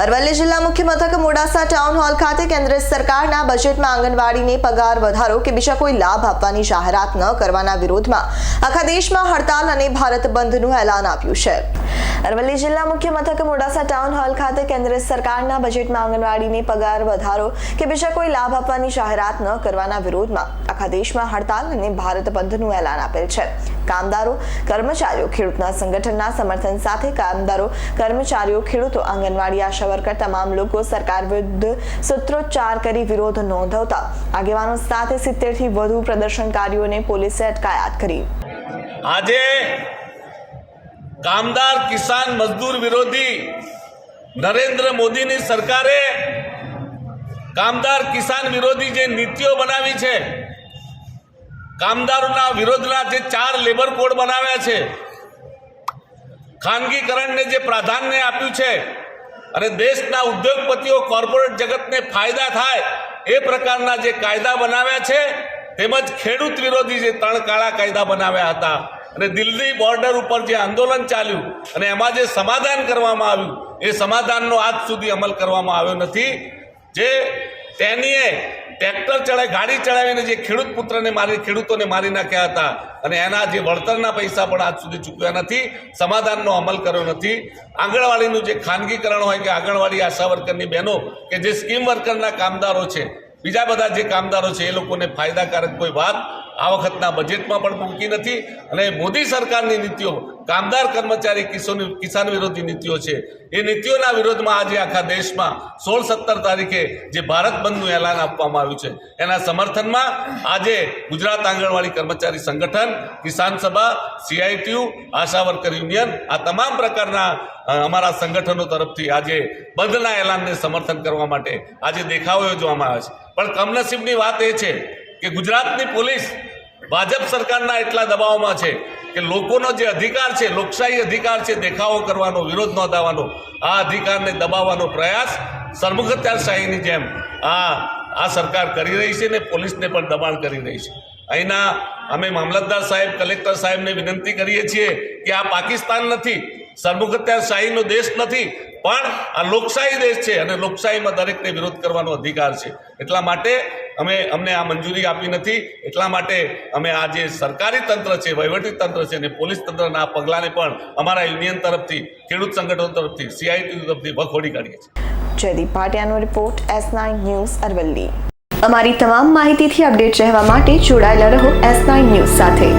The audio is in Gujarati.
અરવલ્લી જિલ્લા મુખ્ય મથક મોડાસા ટાઉન હોલ ખાતે કેન્દ્ર સરકારના બજેટમાં આંગણવાડીને પગાર વધારો કે બીજા કોઈ લાભ આપવાની જાહેરાત ન કરવાના વિરોધમાં આખા દેશમાં હડતાલ અને ભારત બંધનું એલાન આપ્યું છે. અરવલ્લી જિલ્લા મુખ્ય મથક મોડાસા ટાઉન હોલ ખાતે કેન્દ્ર સરકારના બજેટમાં આંગણવાડીને પગાર વધારો કે બીજા કોઈ લાભ આપવાની જાહેરાત ન કરવાના વિરોધમાં આખા દેશમાં હડતાલ અને ભારત બંધનું એલાન આપેલ છે. કામદારો, કર્મચારીઓ ખેડૂતના સંગઠનના સમર્થન સાથે કામદારો, કર્મચારીઓ, ખેડૂતો આંગણવાડી આશા વર્કર તમામ લોકો સરકાર વિરુદ્ધ સૂત્રોચ્ચાર કરી વિરોધ નોંધાવતા આગેવાનો સાથે સિત્તેરથી વધુ પ્રદર્શનકારીઓને પોલીસે અટકાયત કરી. આજે કામદાર કિસાન મજદૂર વિરોધી નરેન્દ્ર મોદીની સરકારે કામદાર કિસાન વિરોધી જે નીતિઓ બનાવી છે, કામદારોના વિરોધના જે ચાર લેબર કોડ બનાવ્યા છે, ખાનગીકરણને જે પ્રાધાન્ય આપ્યું છે અને દેશના ઉદ્યોગપતિઓ કોર્પોરેટ જગતને ફાયદા થાય એ પ્રકારના જે કાયદા બનાવ્યા છે, તેમજ ખેડૂત વિરોધી જે ત્રણ કાળા કાયદા બનાવ્યા હતા. અને દિલ્હી બોર્ડર ઉપર જે આંદોલન ચાલ્યું અને એમાં જે સમાધાન કરવામાં આવ્યું, એ સમાધાનનો આજ સુધી અમલ કરવામાં આવ્યો નથી. જે તેનીએ ટ્રેક્ટર ચડાવી, ગાડી ચડાવીને જે ખેડૂત પુત્રને મારી, ખેડૂતોને મારી નાખ્યા હતા અને એના જે વળતરના પૈસા પણ આજ સુધી ચૂક્યા નથી, સમાધાનનો અમલ કર્યો નથી. આંગણવાડીનું જે ખાનગીકરણ હોય કે આંગણવાડી આશા વર્કરની બહેનો કે જે સ્કીમ વર્કરના કામદારો છે, બીજા બધા જે કામદારો છે, એ લોકોને ફાયદાકારક કોઈ વાત આ વખતના બજેટમાં પણ મૂકી નથી અને મોદી સરકારની નીતિઓ, કામદાર કર્મચારી કિશોર કિસાન વિરોધી નીતિઓ છે, એ નીતિઓના વિરોધમાં આજે આખા દેશમાં સોળ સત્તર તારીખે જે ભારત બંધનું એલાન આપવામાં આવ્યું છે, એના સમર્થનમાં આજે ગુજરાત આંગણવાડી કર્મચારી સંગઠન, કિસાન સભા સીઆઈટીયુ આશા વર્કર યુનિયન, આ તમામ પ્રકારના અમારા સંગઠનો તરફથી આજે બંધના એલાનને સમર્થન કરવા માટે આજે દેખાવો યોજવામાં આવે છે. પણ કમનસીબની વાત એ છે કે ગુજરાતની પોલીસ ભાજપ સરકારના એટલા દબાવમાં છે કે લોકોનો જે અધિકાર છે, લોકશાહી અધિકાર છે, દેખાવો કરવાનો, વિરોધ નોંધાવવાનો, આ અધિકારને દબાવવાનો પ્રયાસ સરમુખત્યારશાહીની જેમ આ આ સરકાર કરી રહી છે ને પોલીસને પણ દબાણ કરી રહી છે. અહીંના અમે મામલતદાર સાહેબ, કલેક્ટર સાહેબને વિનંતી કરીએ છીએ કે આ પાકિસ્તાન નથી સરમુખત્યારશાહીનો દેશ નથી પણ આ લોકશાહી દેશ છે અને લોકશાહીમાં દરેકને વિરોધ કરવાનો અધિકાર છે. એટલા માટે અમે, અમને આ મંજૂરી આપી નથી. એટલા માટે અમે આ જે સરકારી તંત્ર છે, વહીવટી તંત્ર છે અને પોલીસ તંત્રના આ પગલાંને પણ અમારા યુનિયન તરફથી, ખેડૂત સંગઠનો તરફથી સીઆઈટી તરફથી વખોડી કાઢીએ છીએ. જયદીપ ભાટિયાનો રિપોર્ટ એસ ન્યૂઝ અરવલ્લી. અમારી તમામ માહિતીથી અપડેટ રહેવા માટે જોડાયેલા રહો એસ ન્યૂઝ સાથે.